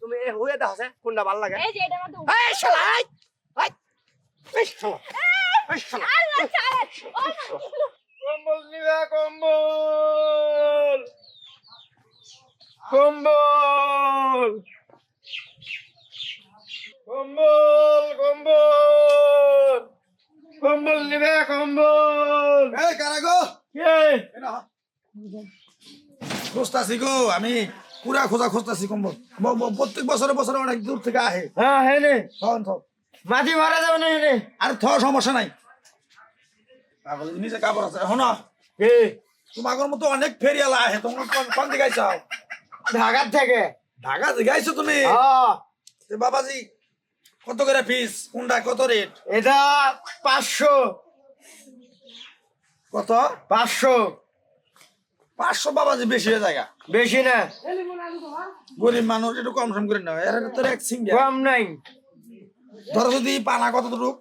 তুমি এ হয়ে দাও সে কোনটা ভালো লাগে? এই যে এটা আমার এই শালা এই এই এই শালা এই শালা। আল্লাহ চায় কম্বল নিবা কম্বল। কম্বল। কম্বল কম্বল। কম্বল নিবে কম্বল। এই কারাগো কে? খুঁজতাছি গো আমি পুরা খোঁজা খুঁজতাছি কম্বল প্রত্যেক বছরে বছরে অনেক দূর থেকে আহে। হ্যাঁ হ্যাঁ রে থ মাটি মারা যাবে না রে আর থ সমস্যা নাই। পাগল, নিজে কাপড় আছে। শোনো। কে তোমার মতো অনেক ফেরিয়ালা আহে। তোমার কোন- দিকে চাও? ঢাকার থেকে। ঢাকা দিকে আইছো তুমি বাবাজি কত করে ফিস কোনটা কত রেট? এটা পাঁচশো। কত? পাঁচশো। পাঁচশো বাবাজি বেশি হয়ে যায় বেশি না। গরিব মানুষ একটু কম সম করে নেওয়া এর তোর এক সিঙ্গেল। কম নাই। ধরো যদি পানা কত রূপ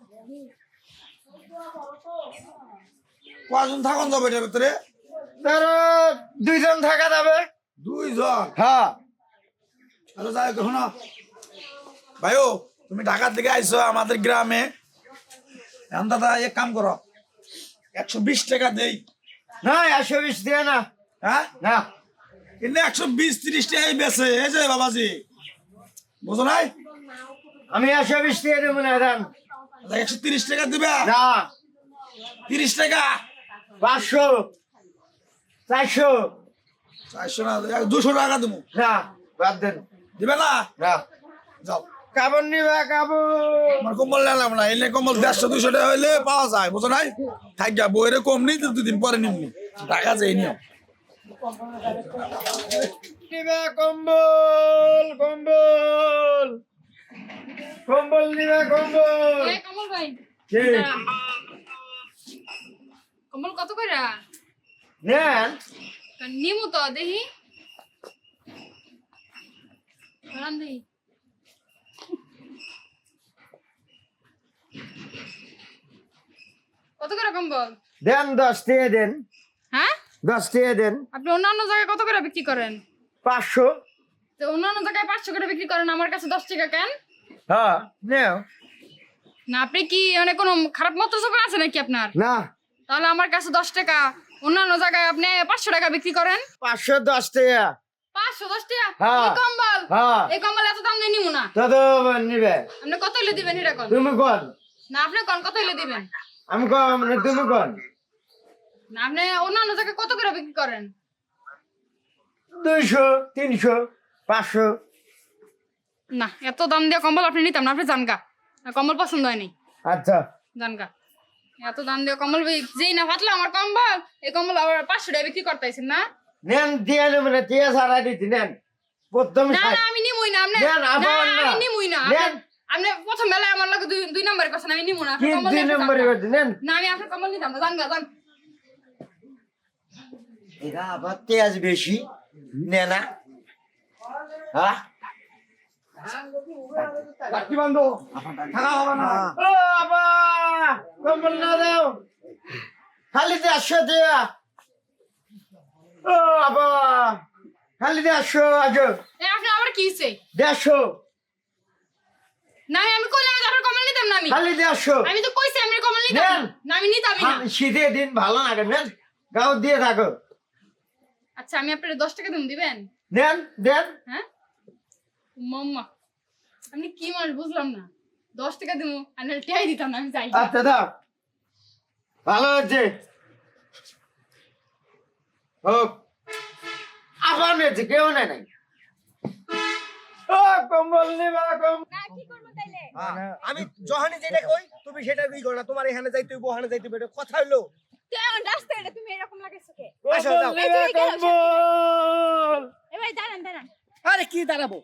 কজন থাকুন যাবে এটার ভিতরে? ধরো দুইজন থাকা যাবে। দুইজন? হ্যাঁ। হ্যালো যাই শোনো। ভাইও তুমি ঢাকা থেকে আইছো আমাদের গ্রামে। এখন দাদা এক কাম করো। একশো বিশ টাকা দেই। না একশো বিশ দিয়ে না। হ্যাঁ? না। কিন্তু একশো বিশ তিরিশ টাকাই বেছে এই যে বাবাজি। বুঝো নাই? আমি একশো বিশ দিয়ে দেবো না একশো তিরিশ টাকা দিবে? না। তিরিশ টাকা? পাঁচশো। চারশো। চারশো না দুশো টাকা দেবো। না বাদ দেন। দিবে না? না। যাও। কাপড় নিবে কাপড়। আমার কম্বল নিলাম না এলে কম্বল দেড়শো দুশো টাকা হইলে পাওয়া যায় বুঝো নাই? থাকিয়া বইরে কম নেই তো দুদিন পরে নিমনি। টাকা যাই নিও। নিবে কম্বল কম্বল। কম্বল নিবে কম্বল। কমল ভাই। কে? দাঁড়ান। কমল কত কইরা নেন। নিমু তো দেখি। দেখি। কত করে কম্বল? দেন দশ দিয়ে দেন। দশ দিয়ে দেন। আপনি অন্যান্য জায়গায় কত করে বিক্রি করেন? পাঁচশো। তো অন্যান্য জায়গায় পাঁচশো করে বিক্রি করেন আমার কাছে দশ টাকা কেন? হ্যাঁ নেও। না আপনি কি মানে কোনো খারাপ মতো সব আছে নাকি আপনার? না। তাহলে আমার কাছে দশ টাকা। অন্যান্য জায়গায় আপনি পাঁচশো টাকা বিক্রি করেন। পাঁচশো দশ টাকা। পাঁচশো দশ টাকা? হ্যাঁ। এই কম্বল? হ্যাঁ। এই কম্বল এত দাম দিয়ে নিবো না। তত নিবে। আপনি কত হইলে দিবেন এটা কোন? তুমি কোন? না আপনি কোন কত হইলে দিবেন? আমি কম মানে তুমি কোন? আপনি অন্যান্য জায়গায় কত করে বিক্রি করেন? দুইশো তিনশো পাঁচশো। না এত দাম দিয়ে কম্বল আপনি নিতাম না আপনি জানগা। কম্বল পছন্দ হয়নি। আচ্ছা। জানগা। এত দাম দিয়ে কম্বল যেই না ফাটলো আমার কম্বল এই কম্বল আবার পাঁচশো টাকা বিক্রি করতেছেন না? নেন দিয়ে নেবে না দিয়ে সারা দিচ্ছি নেন। প্রথম না না আমি নিমুই না আপনি না আমি নিমুই না আপনি- প্রথম বেলায় আমার লগে দুই দুই নম্বরের কথা আমি নিমু না দুই নিয়ে আপনি নম্বরে জানগা। নেন। না আমি আপনার কম্বল নিতাম না জানগা জান। এরা আবার তেজ বেশি নে না। হ্যাঁ। খালি দেড়শো দিয়া ও বাবা খালি দেড়শো আজো এ আবার কি হইছে? দেড়শো না আমি আপনার কম্বল নিতাম না আমি। খালি দেড়শো আমি তো কইছি আমি কম্বল নিতাম না। নেন। আমি নিতামই না। শীতের দিন ভালো লাগে। নেন গাও দিয়ে থাকো। আচ্ছা আমি আপনার দশ টাকা দিন দিবেন? নেন দেন। হ্যাঁ? মাম্মা আপনি কি মানুষ বুঝলাম না। দশ টাকা দিব আর নাহলে টেহাই দিতাম না আমি যাই। আচ্ছা দাও ভালো হচ্ছে হোক। আবার নিয়েছে কেউ নেই নাই। ও কম্বল নিবা কম কি করব তাইলে? আমি জহানি যেটা কই তুমি সেটা ই করো না তোমার এখানে যাইতে হইব ওখানে যাইতে হইব এটা তুমি এরকম লাগাইছো কে? কম্বল যাও। নিবা কম্বল। এবার দাঁড়ান দাঁড়ান। আরে কি দাঁড়াবো?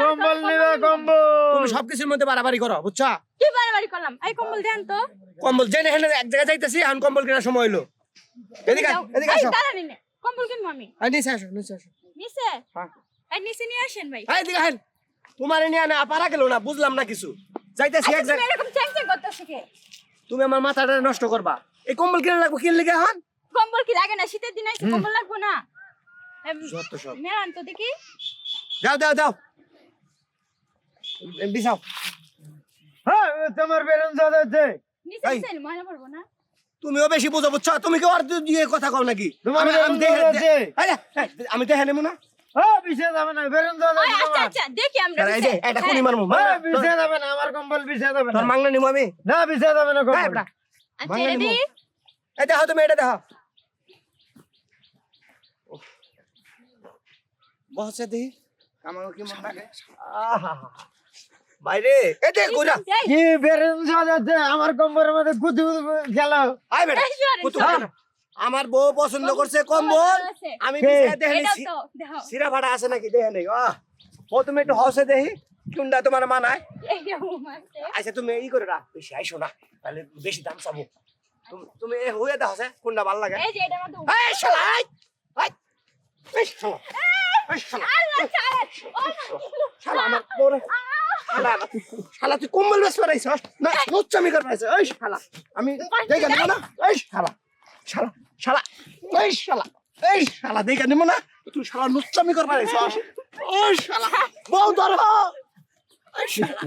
কম্বল নিবা কম্বল। তুমি সবকিছুর মধ্যে বাড়াবাড়ি করো বুঝছা? কি বাড়াবাড়ি করলাম? এই কম্বল দেন তো। কম্বল জেনে হেনে এক জায়গায় যাইতেছি এখন কম্বল কেনার সময় হইল এদিকে এদিকে আসো। দাঁড়ান এনে কম্বল কিনবো আমি। আয়, নিচে আসো নিচে আসো। নিচে? হ্যাঁ। এই নিচে নিয়ে আসেন ভাই। আয়, এদিকে হেন তোমার নিয়ে না পারা গেল না বুঝলাম না কিছু। যাইতেছি এক জায়গায় এরকম চ্যাং চ্যাং করতেছো কে? তুমি আমার মাথাটা নষ্ট করবা। এই কম্বল কিনে লাগবো কিনলে গে এখন কম্বল কি লাগে না? শীতের দিন আইছে কম্বল লাগবো না? যত সব। মেলান তো দেখি। যাও দাও দাও বিছাও। হ্যাঁ তোমার নিচে পড়ব না। তুমিও বেশি বুঝো বুঝছ? তুমি কি আর দিয়ে কথা কও নাকি? তোমার আমি- আমি দেখে- নেব না। হ্যাঁ আচ্ছা আচ্ছা দেখি আমরা এই যে এটা কোনি মারমু হ্যাঁ বিছে যাবে না আমার কম্বল যাবে না। আমি। না বিছে যাবে না এই দেখো তুমি এটা দেখো বসে দেখি কি মন লাগে আহা। বাইরে। এই দেখ কইরা কি বেরন যাচ্ছে আমার মধ্যে গুদু আই বেটা। বউ পছন্দ করছে কম্বল। আমি কে? বিছায় দেখে নিছি সিরা ভাড়া আছে নাকি? দেখে নেই। আহ। ও তুমি একটু হসে দেখি কোনটা তোমার মানায়। আচ্ছা তুমি ই করে না বেশি আইসো না। তাহলে বেশি দাম চাবো। তুমি তুমি এ হয়ে দেখো সে কোনটা ভালো লাগে এই যে এটা আমার এই শালা এই শালা এই শালা আল্লাহ ছাড় শালা আমার বউরে শালা শালা তুই কম্বল বেশ পারাইছস না লুচ্চামি কর এই শালা আমি দেখে নেব না এই শালা শালা শালা এই শালা এই শালা দেখে নেব না তুই শালা লুচ্চামি এই শালা বউ ধর এই শালা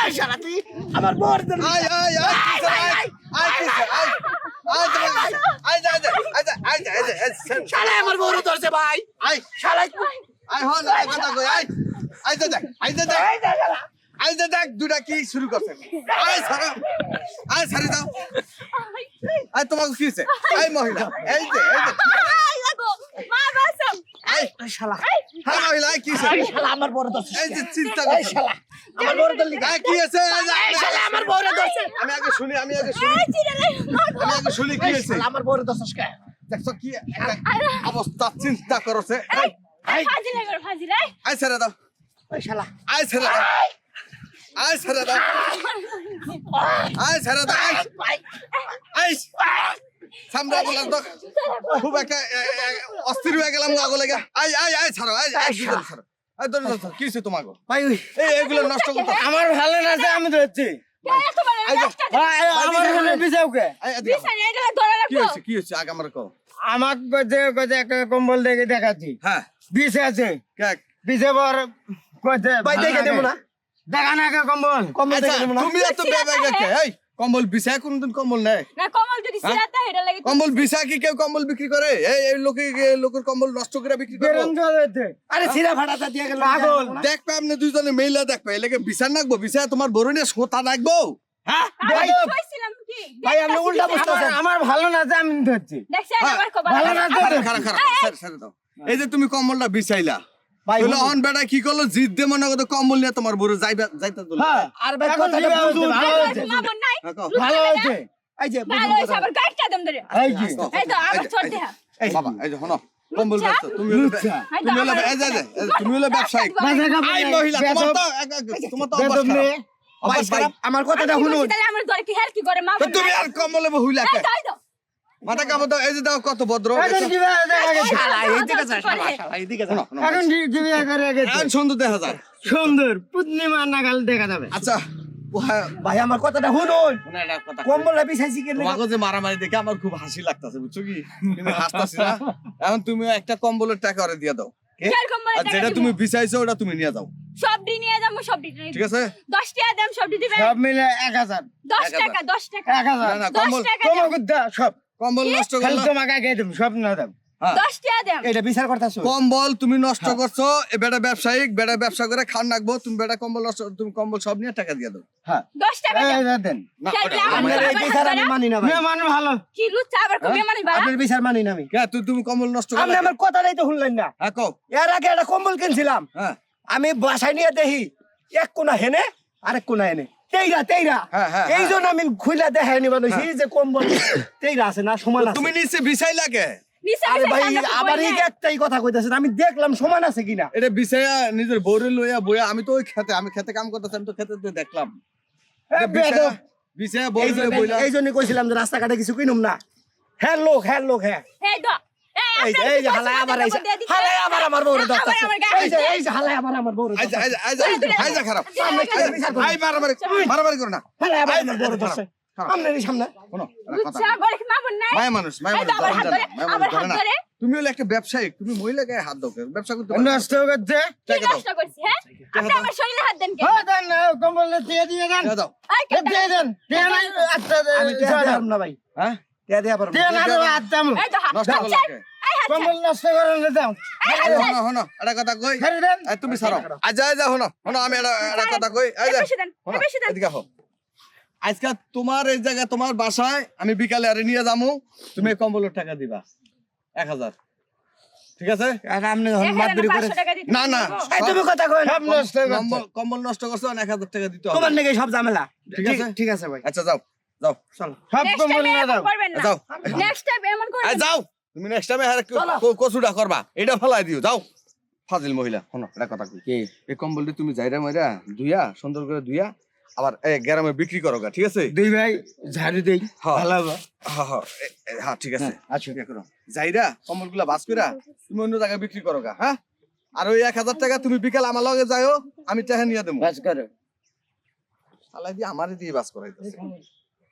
এই শালা তুই আমার বউর ধর আয় আয় আয় শালা আমার বউর ধরছে ভাই। আয় শালা হন কথা কই যা দেখ যা দেখ। দুটা কি শুরু করছেন আয় সারা। আয় সারি দাও আয় তোমাকে কি হয়েছে? মহিলা। এই যে এই যে। মা বাসম আয় শালা। মহিলা কি হয়েছে? শালা আমার বউর ধরছে। এই যে চিন্তা শালা। আমার বউর ধরলি। কি হয়েছে? আয় যা, এই শালা আমার বউর ধরছে। আমি আগে শুনি আমি আগে শুনি। এই চিড়ালে মাগো আমি আগে শুনি কি এই হয়েছে? আমার বউর ধরছস কে? দেখছ কি অবস্থা চিন্তা করছে। এই এই ফাজিলে করে ফাজিলে আয় ছেড়ে দাও। এই শালা। আয় ছেড়ে দাও। আয় ছেড়ে দাও। আয় ছেড়ে দাও। আয় আয় সামনে বলার তো খুব একটা অস্থির হয়ে গেলাম গো লেগে আই আয় আয় ছাড়ো আই আই ছাড়ো। ছাড়ো তোমাকে ভাই নষ্ট করতে আমার ভালো না যে আমি ধরছি। কাছে কাছে একটা কম্বল দেখে দেখাচ্ছি। হ্যাঁ। বিষ আছে। কে? বিছে বর কাছে ভাই দেখে দেবো না। দেখা না কে কম্বল। কম আচ্ছা, দেখে দেবো না। তুমি এত এই কম্বল বিছায় কোনদিন কম্বল নেয় না কমল যদি সিরাতে হেডা লাগে কম্বল বিছা কি কেউ কম্বল বিক্রি করে? এই এই লোকে লোকের কম্বল নষ্ট করে বিক্রি করে আরে সিরা ভাড়াটা দিয়ে গেল। পাগল। দেখবে আপনি দুইজনে মেইলা দেখবে এলাকে বিচার নাকবো বিচার তোমার বরুণে সোতা নাকবো। হ্যাঁ? ভাই ভাই কইছিলাম কি? ভাই, আপনি উল্টা আমার বুঝতেছেন আমার ভালো না যে আমি ধরছি। দেখছেন আমার খবর ভালো না খারাপ খারাপ দাও। এই যে তুমি কম্বলটা বিছাইলা অন বেটা কি করল? জিদ দে মনে করতো কম্বল নিয়ে তোমার বড় যাইবা যাইতে দিল। হ্যাঁ। আর ভাই কথাটা বুঝুন ভালো হচ্ছে। মামুন নাই। হ্যাঁ, কও। ভালো হয়েছে। এই যে ভালো হইছে আবার গাইডটা দেম ধরে। এই যে। এই তো আবার ছোট এই এই বাবা এই যে হনো কম্বল লুচ্চা? তুমি তুমি হলো আমার- এই যে তুমি হলো ব্যবসায়িক আই মহিলা তোমার তো তোমার তো কথাটা শুনুন। তাহলে আমার দরে কি হেল্প কি করে? মা তুমি আর কম্বলে তো। মাথা কাপড় দাও এই যে দাও কত ভদ্র। এখন করে গেছে? সুন্দর দেখা যায়। সুন্দর পূর্ণিমা নাগাল দেখা যাবে। আচ্ছা ভাই আমার কথাটা শুনুন শোনো একটা কথা কম্বলটা বিছাইছি কেন তোমাকে যে মারামারি দেখে আমার খুব হাসি লাগতাছে বুঝছ কি? কিন্তু হাসতাছি না। এখন তুমি একটা কম্বলের টাকা ওরে দিয়ে দাও আর যেটা তুমি বিছাইছো ওটা তুমি নিয়ে যাও। সব দি নিয়ে যাব সব দি ঠিক আছে? 10 টাকা দাম সব দিবেন সব মিলে এক হাজার। 10 টাকা 10 টাকা। এক হাজার। না না 10 কম্বল তোমাকে দাও সব। কম্বল নষ্ট খালি তোমাকে আগে দেব সব না দাও। হ্যাঁ। 10 টাকা দাম। এটা বিচার করতেছ কম্বল তুমি নষ্ট করছ এ বেটা ব্যবসায়িক বেটা ব্যবসা করে খান রাখব তুমি বেটা কম্বল নষ্ট তুমি কম্বল সব নিয়ে টাকা দিয়ে দাও। হ্যাঁ। 10 টাকা দাম এই যে দেন। না চাইলে ওটা- আমার আপনার এই বিচার আমি না ভাই। মেয়ে মানুষ ভালো। কি লুচ্চা আবার কমে বাড়া আপনার বিচার না আমি। কে তুই তুমি কম্বল নষ্ট আপনি করলে আমার কথাটাই তো শুনলেন না। হ্যাঁ কও। এর আগে একটা কম্বল কিনছিলাম। হ্যাঁ। আমি বাসায় নিয়ে দেখি এক কোনা হেনে আরেক কোনা এনে। তেইরা তেইরা। হ্যাঁ, হ্যাঁ, এই জন্য আমি খুইলা দেখাই নিবা নইছি যে কম্বল তেইরা আছে না সমান আছে। তুমি নিচে বিছাই লাগে। আরে ভাই আবার এই একটাই কথা কইতাছেন আমি দেখলাম সমান আছে কিনা। এটা বিছাইয়া নিজের বউরে লইয়া বইয়া আমি তো ওই খেতে আমি খেতে কাম করতেছি আমি তো খেতে দেখলাম। বউরে বইলা। এই জন্য কইছিলাম যে রাস্তাঘাটে কিছু কিনুম না। হ্যাঁ লোক হ্যাঁ লোক হ্যাঁ। এই যে এই যে হালাই আবার আইছে হালাই আবার আমার বউরে দরকার এই যে এই যে হালাই আবার আমার বউরে আইজা দরকার আইজা আইজা আইজা খারাপ। সামনে কি বিচার করব? আই মারামারি মারামারি করো না। হালাই আবার আমার বউরে এই, দরকার সামনে। শোনো একটা কথা লুচ্চা বলে কি মামুন নাই? মায়া মানুষ মায়া মানুষ তো আবার ধরে হাত না, ধরে মায়া আবার মানুষ হাত ধরে না। ধরে। তুমি হলে একটা ব্যবসায়িক তুমি মহিলা গায়ে হাত দাও? ব্যবসা করতে পারো না। নষ্ট করছে টাকা দাও? নষ্ট করছি হ্যাঁ? আপনি আমার শরীরে হাত দেন কেন হ্যাঁ দেন না কম্বল দিয়ে দিয়ে দেন। দাও? এই এ, কেন দিয়ে দেন দিয়ে নাই আচ্ছা আমি দিয়ে দেয়া না ভাই। হ্যাঁ? টিয়া দেয়া পারব দিয়ে না হাত দাম। এই তো হাত নষ্ট হাত করল ছাড়। কে? এই হাত ছাড়। কম্বল নষ্ট করেন না দাও হনো হনো এটা কথা কই ছেড়ে দেন এই তুমি ছাড়ো আজ যা যা হনো হনো আমি এটা এটা কথা কই এই এই যা বেশি দেন, এই হনো, বেশি দেন। এদিকে আহো। আজকে তোমার এই জায়গায় তোমার বাসায় আমি বিকালে আরে নিয়ে যাব তুমি কম্বলের টাকা দিবা এক হাজার ঠিক আছে না, করে না, না। হবে। এই তুমি কথা কই নষ্ট কম্বল কম্বল নষ্ট করছ এক হাজার টাকা দিতে হবে তোমার নাকি সব ঝামেলা ঠিক আছে? ঠিক আছে ভাই আচ্ছা যাও যাও চলো সব Next কম্বল না দাও যাও Next time এমন না। যাও তুমি নেক্সট টাইমে হ্যাঁ কচুটা করবা। এটা ফেলাই দিও যাও। ফাজিল মহিলা শোনো এটা কথা কই। এই কম্বলটি তুমি যাইরা মাইরা ধুইয়া সুন্দর করে ধুইয়া আবার এই গ্রামে বিক্রি করো ঠিক আছে? দুই ভাই ঝাড়ু দেই। হ্যাঁ। ভালো হবে হ্যাঁ ঠিক আছে। আচ্ছা করো। যাইরা কম্বলগুলা বাস কইরা তুমি অন্য জায়গায় বিক্রি করো গা, হ্যাঁ? আর ওই এক হাজার টাকা তুমি বিকাল আমার লগে যাইও আমি টাকা নিয়ে দেবো। বাস করো। আলাই দিয়ে আমারে দিয়ে বাস করাইতেছে।